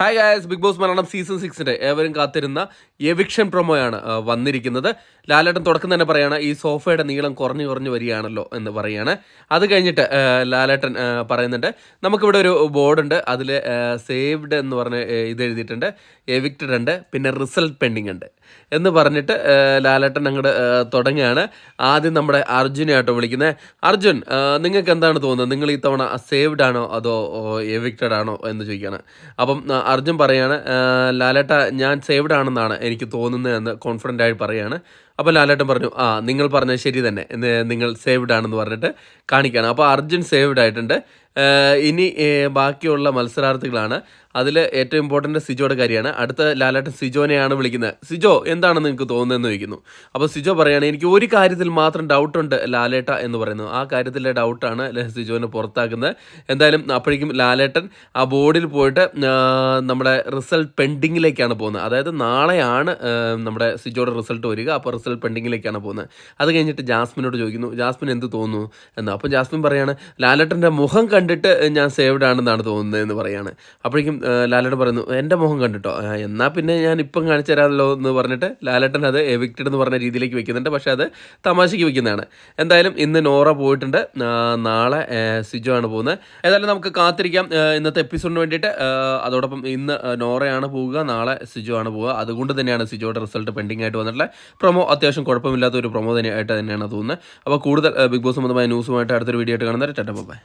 Hi guys Bigg Boss Malayalam season സിക്സിന്റെ ഏവരും കാത്തിരുന്ന eviction പ്രൊമോയാണ് വന്നിരിക്കുന്നത്. ലാലേട്ടൻ തുടക്കം തന്നെ പറയാണ് ഈ സോഫയുടെ നീളം കുറഞ്ഞു കുറഞ്ഞു വരികയാണല്ലോ എന്ന് പറയാണ്. അത് കഴിഞ്ഞിട്ട് ലാലേട്ടൻ പറയുന്നുണ്ട് നമുക്കിവിടെ ഒരു ബോർഡുണ്ട് അതിൽ സേവ്ഡ് എന്ന് പറഞ്ഞ് ഇത് എഴുതിയിട്ടുണ്ട് എവിക്റ്റഡ് ഉണ്ട് പിന്നെ റിസൾട്ട് പെൻഡിങ് ഉണ്ട്. എന്ന് പറഞ്ഞിട്ട് ലാലേട്ടൻ അങ്ങോട്ട് തുടങ്ങിയാണ് ആദ്യം നമ്മുടെ അർജുനെ ആട്ടോ വിളിക്കുന്നത്. അർജുൻ നിങ്ങൾക്ക് എന്താണ് തോന്നുന്നത്? നിങ്ങൾ ഈ തവണ സേവ്ഡ് ആണോ അതോ എവിക്റ്റഡ് ആണോ എന്ന് ചോദിക്കുകയാണ്. അപ്പം അർജുൻ പറയാണ് ലാലേട്ട ഞാൻ സേവ്ഡ് ആണെന്നാണ് എനിക്ക് തോന്നുന്നത് എന്ന് കോൺഫിഡന്റ് ആയിട്ട് പറയാണ്. അപ്പോൾ ലാലേട്ടൻ പറഞ്ഞു ആ നിങ്ങൾ പറഞ്ഞത് ശരി തന്നെ. നിങ്ങൾ സേവ്ഡ് ആണെന്ന് പറഞ്ഞിട്ട് കാണിക്കുകയാണ്. അപ്പോൾ അർജുൻ സേവ്ഡ് ആയിട്ടുണ്ട്. ഇനി ബാക്കിയുള്ള മത്സരാർത്ഥികളാണ്. അതിൽ ഏറ്റവും ഇമ്പോർട്ടന്റ് സിജോയുടെ കാര്യമാണ്. അടുത്ത ലാലേട്ടൻ സിജോനെയാണ് വിളിക്കുന്നത്. സിജോ എന്താണ് നിങ്ങൾക്ക് തോന്നുന്നതെന്ന് ചോദിക്കുന്നു. അപ്പോൾ സിജോ പറയാണ് എനിക്ക് ഒരു കാര്യത്തിൽ മാത്രം ഡൗട്ടുണ്ട് ലാലേട്ട എന്ന് പറയുന്നു. ആ കാര്യത്തിലെ ഡൗട്ടാണ് സിജോനെ പുറത്താക്കുന്നത്. എന്തായാലും അപ്പോഴേക്കും ലാലേട്ടൻ ആ ബോർഡിൽ പോയിട്ട് നമ്മുടെ റിസൾട്ട് പെൻഡിങ്ങിലേക്കാണ് പോകുന്നത്. അതായത് നാളെയാണ് നമ്മുടെ സിജോയുടെ റിസൾട്ട് വരിക. അപ്പോൾ റിസൾട്ട് പെൻഡിങ്ങിലേക്കാണ് പോകുന്നത്. അത് കഴിഞ്ഞിട്ട് ജാസ്മിനോട് ചോദിക്കുന്നു ജാസ്മിൻ എന്ത് തോന്നുന്നു? എന്ന്. അപ്പോൾ ജാസ്മിൻ പറയാണ് ലാലേട്ടന്റെ മുഖം കണ്ടിട്ട് ഞാൻ സേവ്ഡ് ആണെന്നാണ് തോന്നുന്നത് എന്ന് പറയാണ്. അപ്പോഴേക്കും ലാലേട്ടൻ പറയുന്നു എന്റെ മുഖം കണ്ടിട്ടോ? എന്നാൽ പിന്നെ ഞാൻ ഇപ്പം കാണിച്ചു തരാമല്ലോ എന്ന് പറഞ്ഞിട്ട് ലാലേട്ടൻ അത് എവിക്റ്റഡ് എന്ന് പറഞ്ഞ രീതിയിലേക്ക് വെക്കുന്നുണ്ട്. പക്ഷേ അത് തമാശയ്ക്ക് വെക്കുന്നതാണ്. എന്തായാലും ഇന്ന് നോറ പോയിട്ടുണ്ട്. നാളെ സിജു ആണ് പോകുന്നത്. ഏതായാലും നമുക്ക് കാത്തിരിക്കാം. ഇന്നത്തെ എപ്പിസോഡിന് വേണ്ടിയിട്ട് അതോടൊപ്പം ഇന്ന് നോറയാണ് പോവുക നാളെ സിജോ ആണ് പോവുക അതുകൊണ്ട് തന്നെയാണ് സിജോയുടെ റിസൾട്ട് പെൻഡിങ് ആയിട്ട് വന്നിട്ടുള്ളത് പ്രൊമോ അത്യാവശ്യം കുഴപ്പമില്ലാത്ത ഒരു പ്രൊമോ തന്നെയായിട്ട് തന്നെയാണ് തോന്നുന്നത്. അപ്പോൾ കൂടുതൽ ബിഗ് ബോസ് സംബന്ധമായ ന്യൂസുമായിട്ട് അടുത്തൊരു വീഡിയോ ആയിട്ട് കാണുന്നത് ടാറ്റ ബൈ.